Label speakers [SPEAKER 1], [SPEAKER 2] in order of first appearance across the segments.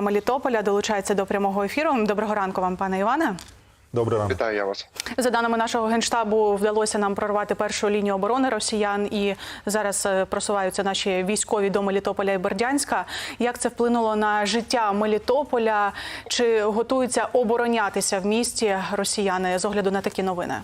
[SPEAKER 1] Мелітополя долучається до прямого ефіру. Доброго ранку вам, пане Іване.
[SPEAKER 2] Добрий ранок.
[SPEAKER 3] Вітаю я вас.
[SPEAKER 1] За даними нашого генштабу, вдалося нам прорвати першу лінію оборони росіян, і зараз е, просуваються наші військові до Мелітополя і Бердянська. Як це вплинуло на життя Мелітополя? Чи готуються оборонятися в місті росіяни з огляду на такі новини?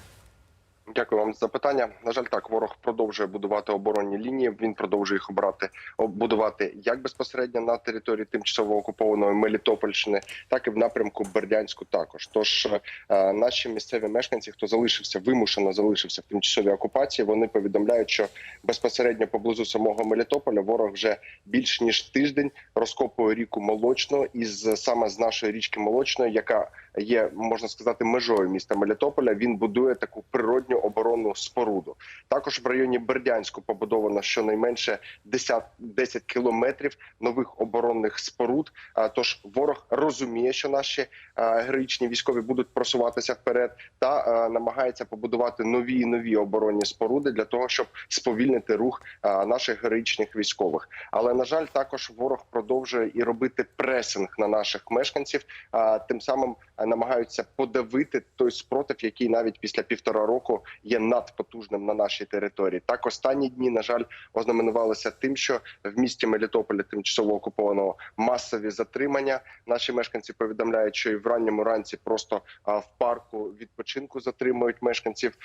[SPEAKER 3] Дякую вам за запитання. На жаль, так ворог продовжує будувати оборонні лінії. Він продовжує їх обрати будувати як безпосередньо на території тимчасово окупованої Мелітопольщини, так і в напрямку Бердянську. Також тож е, наші місцеві мешканці, хто залишився, вимушено залишився в тимчасовій окупації. Вони повідомляють, що безпосередньо поблизу самого Мелітополя ворог вже більш ніж тиждень розкопує ріку Молочну із саме з нашої річки Молочної, яка є можна сказати межою міста Мелітополя. Він будує таку природню оборонну споруду. Також в районі Бердянську побудовано щонайменше 10, 10 кілометрів нових оборонних споруд. Тож ворог розуміє, що наші героїчні військові будуть просуватися вперед, та намагається побудувати нові і нові оборонні споруди для того, щоб сповільнити рух наших героїчних військових. Але на жаль, також ворог продовжує і робити пресинг на наших мешканців, тим самим намагаються подавити той спротив, який навіть після півтора року є надпотужним на нашій території. Так останні дні, на жаль, ознаменувалися тим, що в місті Мелітополі, тимчасово окупованого, масові затримання. Наші мешканці повідомляють, що і в ранньому ранці просто в парку відпочинку затримують мешканців,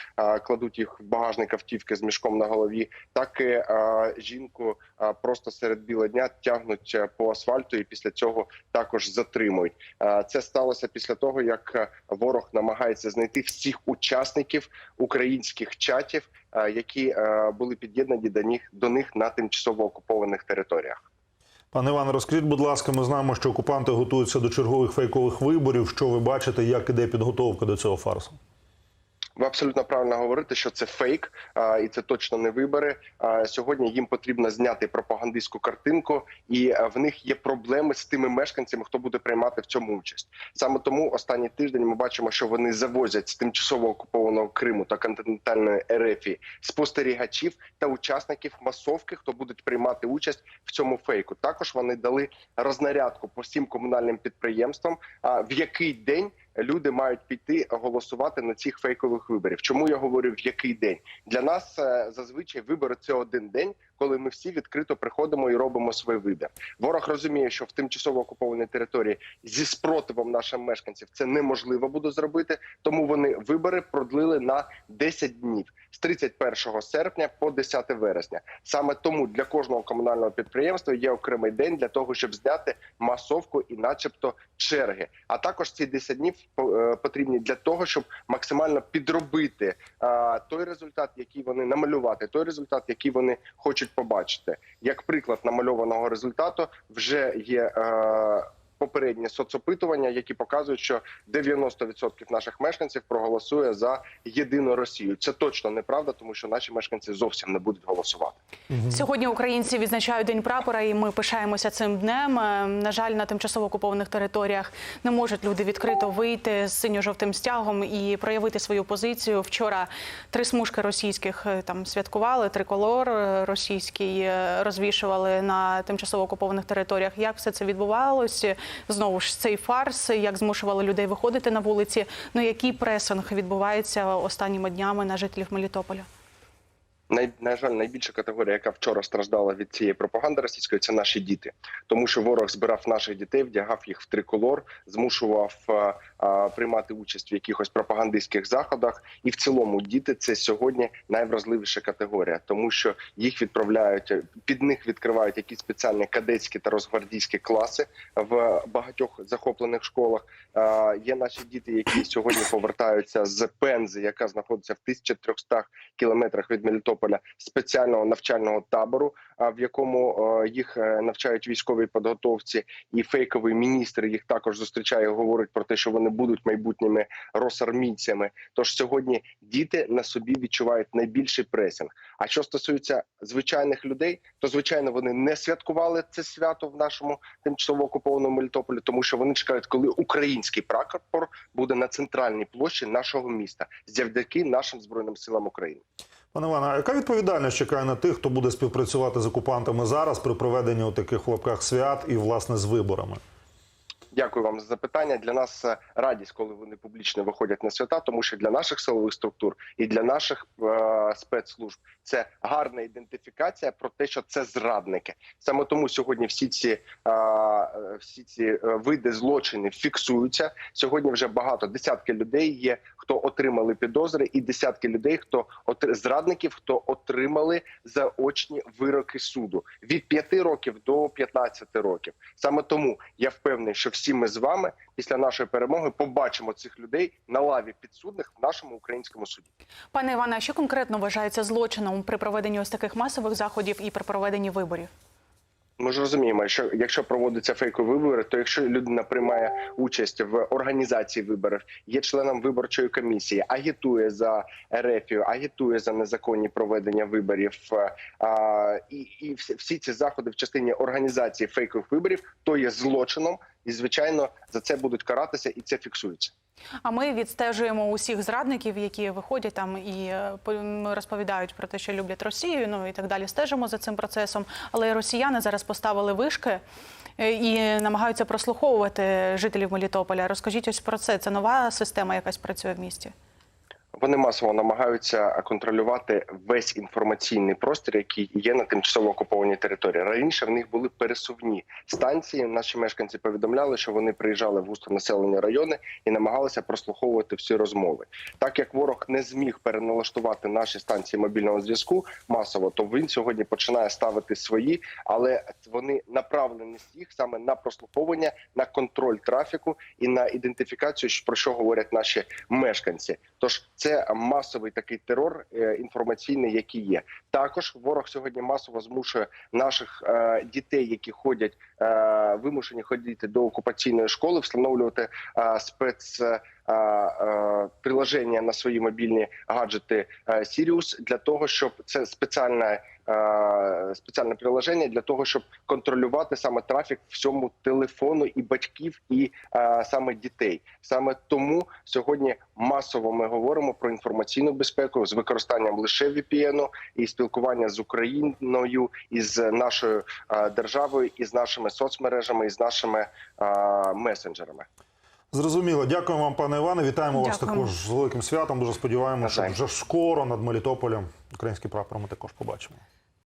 [SPEAKER 3] кладуть їх в багажник автівки з мішком на голові. Так і а, жінку просто серед біла дня тягнуть а, по асфальту, і після цього також затримують. Це сталося після того, як ворог намагається знайти всіх учасників українських чатів, які були під'єднані до них до них на тимчасово окупованих територіях.
[SPEAKER 2] Пане Іване, розкажіть, будь ласка, ми знаємо, що окупанти готуються до чергових фейкових виборів. Що ви бачите, як іде підготовка до цього фарсу?
[SPEAKER 3] Ви абсолютно правильно говорите, що це фейк, і це точно не вибори. А, сьогодні їм потрібно зняти пропагандистську картинку, і а, в них є проблеми з тими мешканцями, хто буде приймати в цьому участь. Саме тому останній тиждень ми бачимо, що вони завозять з тимчасово окупованого Криму та континентальної Ерефії спостерігачів та учасників масовки, хто будуть приймати участь в цьому фейку. Також вони дали рознарядку по всім комунальним підприємствам. А в який день люди мають піти голосувати на цих фейкових виборів. Чому я говорю в який день для нас е, зазвичай вибори це один день, коли ми всі відкрито приходимо і робимо свій вибір. Ворог розуміє, що в тимчасово окупованій території зі спротивом нашим мешканців це неможливо буде зробити. Тому вони вибори продлили на 10 днів з 31 серпня по 10 вересня. Саме тому для кожного комунального підприємства є окремий день для того, щоб зняти масовку і, начебто, черги. А також ці 10 днів потрібні для того, щоб максимально підробити той результат, який вони намалювати, той результат, який вони хочуть побачити. Як приклад намальованого результату, вже є. Попередні соцопитування, які показують, що 90% наших мешканців проголосує за єдину Росію. Це точно неправда, тому що наші мешканці зовсім не будуть голосувати.
[SPEAKER 1] Сьогодні українці відзначають день прапора, і ми пишаємося цим днем. Е, На жаль, на тимчасово окупованих територіях не можуть люди відкрито вийти з синьо-жовтим стягом і проявити свою позицію. Вчора три смужки російських е, там святкували, триколор е, російський розвішували на тимчасово окупованих територіях. Як все це відбувалося? Знову ж цей фарс, як змушували людей виходити на вулиці. Ну який пресинг відбувається останніми днями на жителів Мелітополя?
[SPEAKER 3] Най, на жаль, найбільша категорія, яка вчора страждала від цієї пропаганди російської, це наші діти, тому що ворог збирав наших дітей, вдягав їх в триколор, змушував а, а, приймати участь в якихось пропагандистських заходах. І в цілому діти це сьогодні найвразливіша категорія, тому що їх відправляють під них відкривають якісь спеціальні кадетські та розгвардійські класи в багатьох захоплених школах. А, є наші діти, які сьогодні повертаються з Пензи, яка знаходиться в 1300 кілометрах від Мелітополя. Спеціального навчального табору, в якому е, їх е, навчають військовій підготовці, і фейковий міністр їх також зустрічає. і Говорить про те, що вони будуть майбутніми росармійцями. Тож сьогодні діти на собі відчувають найбільший пресінг. А що стосується звичайних людей, то звичайно вони не святкували це свято в нашому тимчасово окупованому Мелітополі, тому що вони чекають, коли український прапор буде на центральній площі нашого міста, завдяки нашим збройним силам України.
[SPEAKER 2] Пане Іване, яка відповідальність чекає на тих, хто буде співпрацювати з окупантами зараз при проведенні у таких лапках свят і власне з виборами?
[SPEAKER 3] Дякую вам за запитання. Для нас е, радість, коли вони публічно виходять на свята, тому що для наших силових структур і для наших е, спецслужб це гарна ідентифікація про те, що це зрадники. Саме тому сьогодні всі ці е, всі ці е, види злочинів фіксуються. Сьогодні вже багато десятки людей є, хто отримали підозри, і десятки людей, хто отри- зрадників, хто отримали заочні вироки суду від 5 років до 15 років. Саме тому я впевнений, що всі ми з вами після нашої перемоги побачимо цих людей на лаві підсудних в нашому українському суді.
[SPEAKER 1] Пане Іване, а що конкретно вважається злочином при проведенні ось таких масових заходів і при проведенні виборів?
[SPEAKER 3] Ми ж розуміємо, що якщо проводяться фейкові вибори, то якщо людина приймає участь в організації виборів, є членом виборчої комісії, агітує за ерефію, агітує за незаконні проведення виборів, е, а, і, і всі ці заходи в частині організації фейкових виборів, то є злочином, і звичайно за це будуть каратися, і це фіксується.
[SPEAKER 1] А ми відстежуємо усіх зрадників, які виходять там і е, по- розповідають про те, що люблять Росію, ну і так далі. Стежимо за цим процесом. Але росіяни зараз поставили вишки е, і намагаються прослуховувати жителів Мелітополя. Розкажіть ось про це. Це нова система, якась працює в місті.
[SPEAKER 3] Вони масово намагаються контролювати весь інформаційний простір, який є на тимчасово окупованій території. Раніше в них були пересувні станції. Наші мешканці повідомляли, що вони приїжджали в густонаселені райони і намагалися прослуховувати всі розмови. Так як ворог не зміг переналаштувати наші станції мобільного зв'язку масово, то він сьогодні починає ставити свої, але вони направлені їх саме на прослуховування, на контроль трафіку і на ідентифікацію, про що говорять наші мешканці. Тож це масовий такий терор е, інформаційний, який є. Також ворог сьогодні масово змушує наших е, дітей, які ходять е, вимушені ходити до окупаційної школи, встановлювати спец. приложення на свої мобільні гаджети Sirius для того, щоб це спеціальне спеціальне приложення для того, щоб контролювати саме трафік всьому телефону і батьків, і е, саме дітей. Саме тому сьогодні масово ми говоримо про інформаційну безпеку з використанням лише VPN і спілкування з Україною і з нашою е, державою, і з нашими соцмережами, і з нашими е, месенджерами.
[SPEAKER 2] Зрозуміло. Дякуємо вам, пане Іване. Вітаємо вас також з великим святом. Дуже сподіваємося, що вже скоро над Мелітополем український прапор ми також побачимо.